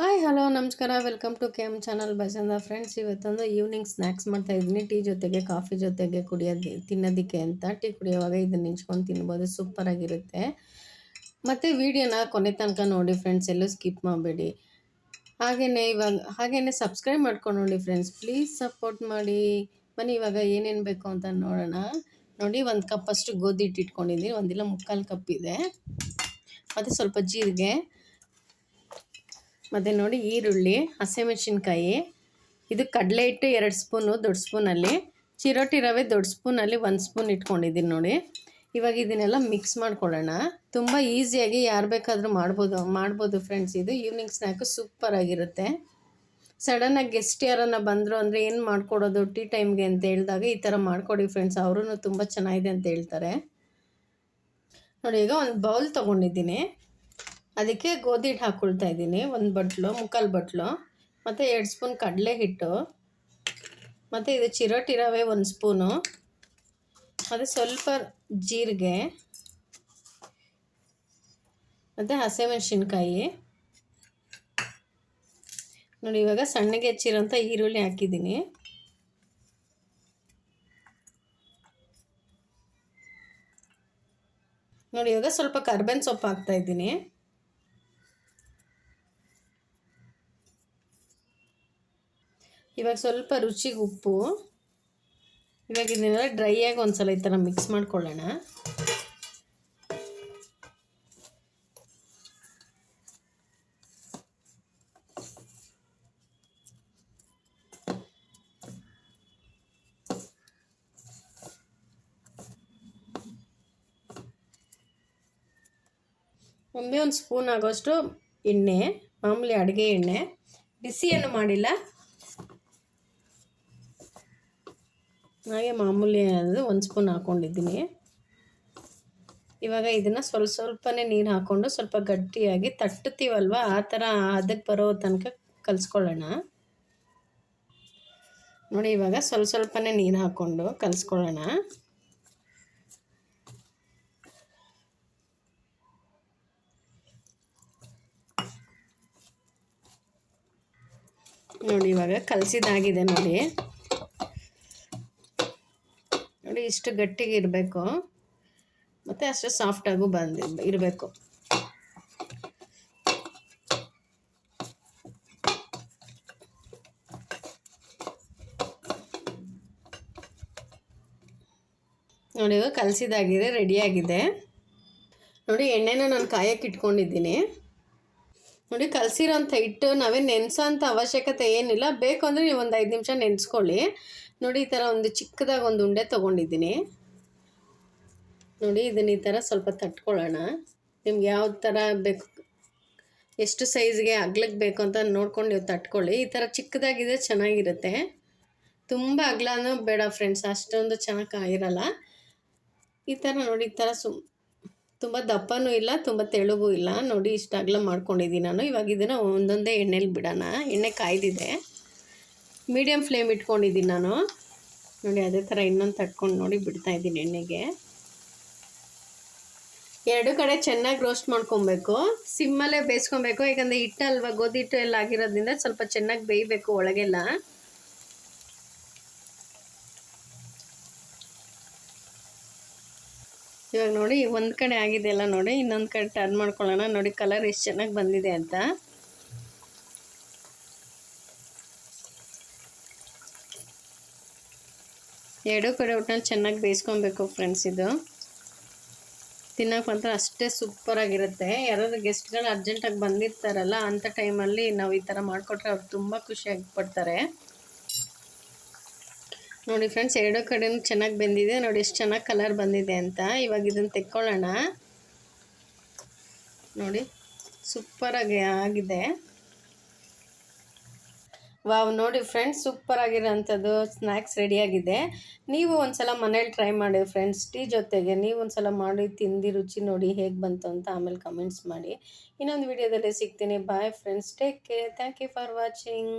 Hi, hello, ನಮಸ್ಕಾರ. Welcome to K M channel ಬಸಂದ friends ಇವತ್ತೊಂದು evening snacks ಮಾಡ್ತಾ ಇದ್ದೀನಿ. ಟೀ ಜೊತೆಗೆ ಕಾಫಿ ಜೊತೆಗೆ ಕುಡಿಯೋದು, ತಿನ್ನೋದಕ್ಕೆ ಅಂತ. ಟೀ ಕುಡಿಯೋವಾಗ ಇದನ್ನ ನಿಂಚ್ಕೊಂಡು ತಿನ್ಬೋದು. ಸೂಪರಾಗಿರುತ್ತೆ ಮತ್ತು ವೀಡಿಯೋನ ಕೊನೆ ತನಕ ನೋಡಿ ಫ್ರೆಂಡ್ಸ್ ಎಲ್ಲೂ ಸ್ಕಿಪ್ ಮಾಡಬೇಡಿ. ಹಾಗೆಯೇ ಇವಾಗ ಹಾಗೆಯೇ ಸಬ್ಸ್ಕ್ರೈಬ್ ಮಾಡ್ಕೊಂಡು ನೋಡಿ ಫ್ರೆಂಡ್ಸ್ ಪ್ಲೀಸ್ ಸಪೋರ್ಟ್ ಮಾಡಿ. ಬನ್ನಿ, ಇವಾಗ ಏನೇನು ಬೇಕು ಅಂತ ನೋಡೋಣ. ನೋಡಿ, ಒಂದು ಕಪ್ ಅಷ್ಟು ಗೋಧಿ ಹಿಟ್ಟು ಇಟ್ಕೊಂಡಿದ್ದೀನಿ. ಒಂದಿಲ್ಲ, ಮುಕ್ಕಾಲು ಕಪ್ ಇದೆ. ಮತ್ತು ಸ್ವಲ್ಪ ಜೀರಿಗೆ. ಮತ್ತು ನೋಡಿ ಈರುಳ್ಳಿ, ಹಸಿಮೆಣಸಿನ್ಕಾಯಿ, ಇದು ಕಡಲೆ ಹಿಟ್ಟು ಎರಡು ಸ್ಪೂನು, ದೊಡ್ಡ ಸ್ಪೂನಲ್ಲಿ. ಚಿರೋಟಿ ರವೆ ದೊಡ್ಡ ಸ್ಪೂನಲ್ಲಿ ಒಂದು ಸ್ಪೂನ್ ಇಟ್ಕೊಂಡಿದ್ದೀನಿ ನೋಡಿ. ಇವಾಗ ಇದನ್ನೆಲ್ಲ ಮಿಕ್ಸ್ ಮಾಡ್ಕೊಳ್ಳೋಣ. ತುಂಬ ಈಸಿಯಾಗಿ ಯಾರು ಬೇಕಾದರೂ ಮಾಡ್ಬೋದು ಮಾಡ್ಬೋದು ಫ್ರೆಂಡ್ಸ್ ಇದು ಈವ್ನಿಂಗ್ ಸ್ನ್ಯಾಕು ಸೂಪರಾಗಿರುತ್ತೆ ಸಡನ್ನಾಗಿ ಗೆಸ್ಟ್ ಯಾರನ್ನ ಬಂದರು ಅಂದರೆ ಏನು ಮಾಡ್ಕೊಡೋದು ಟೀ ಟೈಮ್ಗೆ ಅಂತ ಹೇಳಿದಾಗ ಈ ಥರ ಮಾಡಿಕೊಡಿ ಫ್ರೆಂಡ್ಸ್ ಅವರೂ ತುಂಬ ಚೆನ್ನಾಗಿದೆ ಅಂತ ಹೇಳ್ತಾರೆ. ನೋಡಿ, ಈಗ ಒಂದು ಬೌಲ್ ತೊಗೊಂಡಿದ್ದೀನಿ. ಅದಕ್ಕೆ ಗೋಧಿ ಹಿಟ್ಟು ಹಾಕ್ಕೊಳ್ತಾ ಇದ್ದೀನಿ. ಒಂದು ಬಟ್ಲು, ಮುಕ್ಕಾಲು ಬಟ್ಲು, ಮತ್ತು ಎರಡು ಸ್ಪೂನ್ ಕಡಲೆ ಹಿಟ್ಟು, ಮತ್ತು ಇದು ಚಿರೋಟಿ ರವೆ ಒಂದು ಸ್ಪೂನು, ಮತ್ತು ಸ್ವಲ್ಪ ಜೀರಿಗೆ, ಮತ್ತು ಹಸಿಮೆಣ್ಸಿನ್ಕಾಯಿ. ನೋಡಿ, ಇವಾಗ ಸಣ್ಣಗೆ ಹೆಚ್ಚಿರೋಂಥ ಈರುಳ್ಳಿ ಹಾಕಿದ್ದೀನಿ. ನೋಡಿ, ಇವಾಗ ಸ್ವಲ್ಪ ಕರ್ಬೇವಿನ ಸೊಪ್ಪು ಹಾಕ್ತಾಯಿದ್ದೀನಿ ಇವಾಗ ಸ್ವಲ್ಪ ರುಚಿಗೆ ಉಪ್ಪು. ಇವಾಗ ಇದನ್ನೆಲ್ಲ ಡ್ರೈಯಾಗಿ ಒಂದು ಸಲ ಈ ಥರ ಮಿಕ್ಸ್ ಮಾಡ್ಕೊಳ್ಳೋಣ. ಒಂದೇ ಒಂದು ಸ್ಪೂನ್ ಆಗೋಷ್ಟು ಎಣ್ಣೆ, ಮಾಮೂಲಿ ಅಡುಗೆ ಎಣ್ಣೆ. ಬಿಸಿಯನ್ನು ಮಾಡಿಲ್ಲ. ಹಾಗೆ ಮಾಮೂಲಿ ಅದು ಒಂದು ಸ್ಪೂನ್ ಹಾಕ್ಕೊಂಡಿದ್ದೀನಿ ಇವಾಗ ಇದನ್ನು ಸ್ವಲ್ಪ ಸ್ವಲ್ಪನೇ ನೀರು ಹಾಕ್ಕೊಂಡು ಸ್ವಲ್ಪ ಗಟ್ಟಿಯಾಗಿ ತಟ್ಟುತ್ತೀವಲ್ವ? ಆ ಥರ ಅದಕ್ಕೆ ಬರೋ ತನಕ ಕಲಿಸ್ಕೊಳ್ಳೋಣ. ನೋಡಿ, ಇವಾಗ ಸ್ವಲ್ಪ ಸ್ವಲ್ಪನೇ ನೀರು ಹಾಕ್ಕೊಂಡು ಕಲಿಸ್ಕೊಳ್ಳೋಣ. ನೋಡಿ, ಇವಾಗ ಕಲಸಿದಾಗಿದೆ ನೋಡಿ. ನೋಡಿ ಇಷ್ಟು ಗಟ್ಟಿಗೆ ಇರಬೇಕು. ಮತ್ತು ಅಷ್ಟು ಸಾಫ್ಟಾಗೂ ಬಂದು ಇರಬೇಕು. ನೋಡಿ ಕಲಸಿದಾಗಿದೆ ರೆಡಿಯಾಗಿದೆ ನೋಡಿ, ಎಣ್ಣೆನ ನಾನು ಕಾಯಕ್ಕೆ ಇಟ್ಕೊಂಡಿದ್ದೀನಿ. ನೋಡಿ, ಕಲಸಿರೋಂಥ ಹಿಟ್ಟು ನಾವೇ ನೆನೆಸೋಂಥ ಅವಶ್ಯಕತೆ ಏನಿಲ್ಲ. ಬೇಕು ಅಂದರೆ ನೀವು ಒಂದು ಐದು ನಿಮಿಷ ನೆನೆಸ್ಕೊಳ್ಳಿ. ನೋಡಿ, ಈ ಥರ ಒಂದು ಚಿಕ್ಕದಾಗಿ ಒಂದು ಉಂಡೆ ತೊಗೊಂಡಿದ್ದೀನಿ. ನೋಡಿ, ಇದನ್ನು ಈ ಥರ ಸ್ವಲ್ಪ ತಟ್ಕೊಳ್ಳೋಣ. ನಿಮ್ಗೆ ಯಾವ ಥರ ಬೇಕು, ಎಷ್ಟು ಸೈಜ್ಗೆ ಅಗ್ಲಕ್ಕೆ ಬೇಕು ಅಂತ ನೋಡ್ಕೊಂಡು ನೀವು ತಟ್ಕೊಳ್ಳಿ. ಈ ಥರ ಚಿಕ್ಕದಾಗಿದೆ ಚೆನ್ನಾಗಿರುತ್ತೆ. ತುಂಬ ಅಗ್ಲನೂ ಬೇಡ ಫ್ರೆಂಡ್ಸ್ ಅಷ್ಟೊಂದು ಚೆನ್ನಾಗಿ ಕಾಯಿರಲ್ಲ. ಈ ಥರ ನೋಡಿ, ಈ ಥರ ಸು ತುಂಬ ದಪ್ಪನೂ ಇಲ್ಲ, ತುಂಬ ತೆಳುಗೂ ಇಲ್ಲ. ನೋಡಿ, ಇಷ್ಟು ಅಗ್ಲ ಮಾಡ್ಕೊಂಡಿದ್ದೀನಿ ನಾನು. ಇವಾಗ ಇದನ್ನು ಒಂದೊಂದೇ ಎಣ್ಣೆಲಿ ಬಿಡೋಣ. ಎಣ್ಣೆ ಕಾಯ್ದಿದೆ. ಮೀಡಿಯಮ್ ಫ್ಲೇಮ್ ಇಟ್ಕೊಂಡಿದ್ದೀನಿ ನಾನು. ನೋಡಿ, ಅದೇ ಥರ ಇನ್ನೊಂದು ತಟ್ಕೊಂಡು ನೋಡಿ ಬಿಡ್ತಾ ಇದ್ದೀನಿ ಎಣ್ಣೆಗೆ. ಎರಡು ಕಡೆ ಚೆನ್ನಾಗಿ ರೋಸ್ಟ್ ಮಾಡ್ಕೊಬೇಕು. ಸಿಮ್ಮಲ್ಲೇ ಬೇಯಿಸ್ಕೊಬೇಕು. ಯಾಕಂದರೆ ಹಿಟ್ಟಲ್ವ ಗೋಧಿ ಹಿಟ್ಟು ಎಲ್ಲ ಆಗಿರೋದ್ರಿಂದ ಸ್ವಲ್ಪ ಚೆನ್ನಾಗಿ ಬೇಯಬೇಕು ಒಳಗೆಲ್ಲ. ಇವಾಗ ನೋಡಿ, ಒಂದು ಕಡೆ ಆಗಿದೆ ಅಲ್ಲ ನೋಡಿ, ಇನ್ನೊಂದು ಕಡೆ ಟರ್ನ್ ಮಾಡ್ಕೊಳ್ಳೋಣ. ನೋಡಿ ಕಲರ್ ಎಷ್ಟು ಚೆನ್ನಾಗಿ ಬಂದಿದೆ ಅಂತ. ಎರಡೂ ಕಡೆ ಒಟ್ಟಿನಲ್ಲಿ ಚೆನ್ನಾಗಿ ಬೇಯಿಸ್ಕೊಬೇಕು ಫ್ರೆಂಡ್ಸ್ ಇದು. ತಿನ್ನೋಕೆ ಮಾತ್ರ ಅಷ್ಟೇ ಸೂಪರಾಗಿರುತ್ತೆ ಯಾರಾದರೂ ಗೆಸ್ಟ್ಗಳು ಅರ್ಜೆಂಟಾಗಿ ಬಂದಿರ್ತಾರಲ್ಲ ಅಂಥ ಟೈಮಲ್ಲಿ ನಾವು ಈ ಥರ ಮಾಡಿಕೊಟ್ರೆ ಅವ್ರು ತುಂಬ ಖುಷಿಯಾಗಿ ಪಡ್ತಾರೆ ನೋಡಿ ಫ್ರೆಂಡ್ಸ್ ಎರಡೂ ಕಡೆಯೂ ಚೆನ್ನಾಗಿ ಬೆಂದಿದೆ. ನೋಡಿ ಎಷ್ಟು ಚೆನ್ನಾಗಿ ಕಲರ್ ಬಂದಿದೆ ಅಂತ. ಇವಾಗ ಇದನ್ನು ತೆಕ್ಕೊಳ್ಳೋಣ. ನೋಡಿ ಸೂಪರಾಗಿ ಆಗಿದೆ. ವಾವ್, ನೋಡಿ ಫ್ರೆಂಡ್ಸ್ ಸೂಪರ್ ಆಗಿರೋಂಥದ್ದು ಸ್ನ್ಯಾಕ್ಸ್ ರೆಡಿಯಾಗಿದೆ ನೀವು ಒಂದ್ಸಲ ಮನೇಲಿ ಟ್ರೈ ಮಾಡಿ ಫ್ರೆಂಡ್ಸ್ ಟೀ ಜೊತೆಗೆ ನೀವು ಒಂದ್ಸಲ ಮಾಡಿ ತಿಂದು ರುಚಿ ನೋಡಿ ಹೇಗೆ ಬಂತು ಅಂತ ಆಮೇಲೆ ಕಮೆಂಟ್ಸ್ ಮಾಡಿ. ಇನ್ನೊಂದು ವಿಡಿಯೋದಲ್ಲಿ ಸಿಗ್ತೀನಿ. Bye friends take care thank you for watching